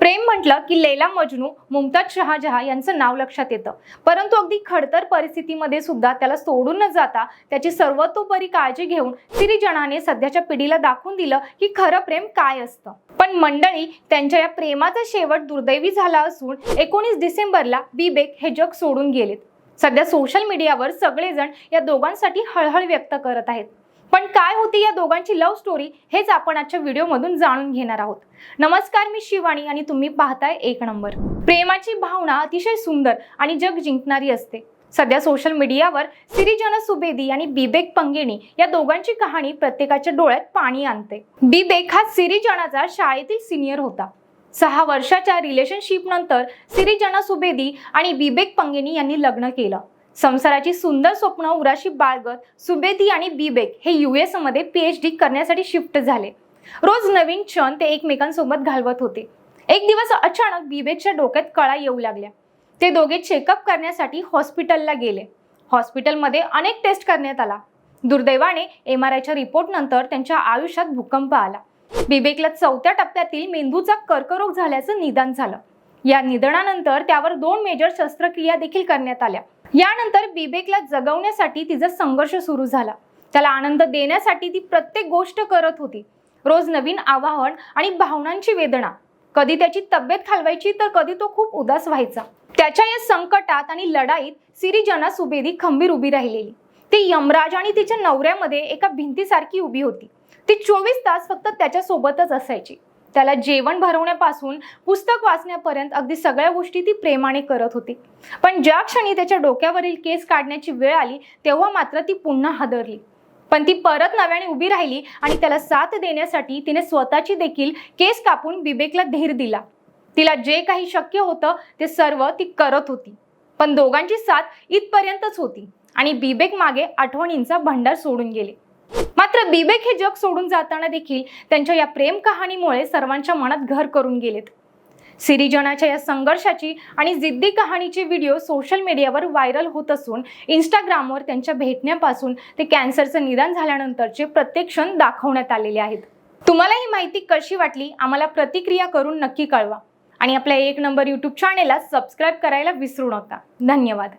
प्रेम म्हटलं की लैला मजनू मुमताज शहाजहा यांचं नाव लक्षात येतं. परंतु अगदी खडतर परिस्थितीमध्ये सुद्धा त्याला सोडून न जाता त्याची सर्वतोपरी काळजी घेऊन सिरीजनाने सध्याच्या पिढीला दाखवून दिलं की खरं प्रेम काय असतं. पण मंडळी त्यांच्या या प्रेमाचा शेवट दुर्दैवी झाला असून एकोणीस डिसेंबरला बीबेक हे जग सोडून गेलेत. सध्या सोशल मीडियावर सगळेजण या दोघांसाठी हळहळ व्यक्त करत आहेत. पण काय होती या दोघांची लव्ह स्टोरी हेच आपण आजच्या व्हिडिओमधून जाणून घेणार आहोत. नमस्कार मी शिवानी आणि तुम्ही पाहताय एक नंबर प्रेमाची भावना अतिशय सुंदर आणि जग जिंकणारी असते. सध्या सोशल मीडियावर सिरिजन सुबेदी आणि बिबेक पंगेणी या दोघांची कहाणी प्रत्येकाच्या डोळ्यात पाणी आणते. बिबेक हा सिरिजनाचा शाळेतील सिनियर होता. सहा वर्षाच्या रिलेशनशिप नंतर सिरिजना सुबेदी आणि बिबेक पंगेणी यांनी लग्न केलं. संसाराची सुंदर स्वप्न उराशी बाळगत सुबेदी आणि बीबेक हे यू एसमध्ये पी पीएच डी करण्यासाठी शिफ्ट झाले. रोज नवीन क्षण ते एकमेकांसोबत घालवत होते. एक दिवस अचानक बीबेकच्या डोक्यात कळा येऊ लागल्या. ते दोघे चेकअप करण्यासाठी हॉस्पिटलला गेले. हॉस्पिटलमध्ये अनेक टेस्ट करण्यात आला. दुर्दैवाने एम आर आयच्या रिपोर्टनंतर त्यांच्या आयुष्यात भूकंप आला. बिबेकला चौथ्या टप्प्यातील मेंदूचा कर्करोग झाल्याचं निदान झालं. या निधनानंतर त्यावर दोन मेजर शस्त्रक्रिया देखील करण्यात आल्या. यानंतर बिबेकला जगवण्यासाठी तिचा संघर्ष सुरू झाला. त्याला आनंद देण्यासाठी ती प्रत्येक गोष्ट करत होती. रोज नवीन आवाहन आणि भावनांची वेदना. कधी त्याची तब्येत खालवायची तर कधी तो खूप उदास व्हायचा. त्याच्या या संकटात आणि लढाईत सिरिजना सुबेदी खंबीर उभी राहिलेली. ती यमराज आणि तिच्या नवऱ्यामध्ये एका भिंतीसारखी उभी होती. ती चोवीस तास फक्त त्याच्यासोबतच असायची. त्याला जेवण भरवण्यापासून पुस्तक वाचण्यापर्यंत अगदी सगळ्या गोष्टी ती प्रेमाने करत होती. पण ज्या क्षणी त्याच्या डोक्यावरील केस काढण्याची वेळ आली तेव्हा मात्र ती पुन्हा हादरली. पण ती परत नव्याने उभी राहिली आणि त्याला साथ देण्यासाठी तिने स्वतःची देखील केस कापून बिबेकला धीर दिला. तिला जे काही शक्य होतं ते सर्व ती करत होती. पण दोघांची साथ इथपर्यंतच होती आणि बिबेक मागे आठवणींचा भंडार सोडून गेले. मात्र बिबेक हे जग सोडून जाताना देखील त्यांच्या या प्रेम कहाणीमुळे सर्वांच्या मनात घर करून गेलेत. सिरिजनाच्या या संघर्षाची आणि जिद्दी कहाणीचे व्हिडिओ सोशल मीडियावर व्हायरल होत असून इंस्टाग्रामवर त्यांच्या भेटण्यापासून ते कॅन्सरचं निदान झाल्यानंतरचे प्रत्येक क्षण दाखवण्यात आलेले आहेत. तुम्हाला ही माहिती कशी वाटली? आम्हाला प्रतिक्रिया करून नक्की कळवा. आणि आपल्या एक नंबर यूट्यूब चॅनेलला सबस्क्राईब करायला विसरू नका. धन्यवाद.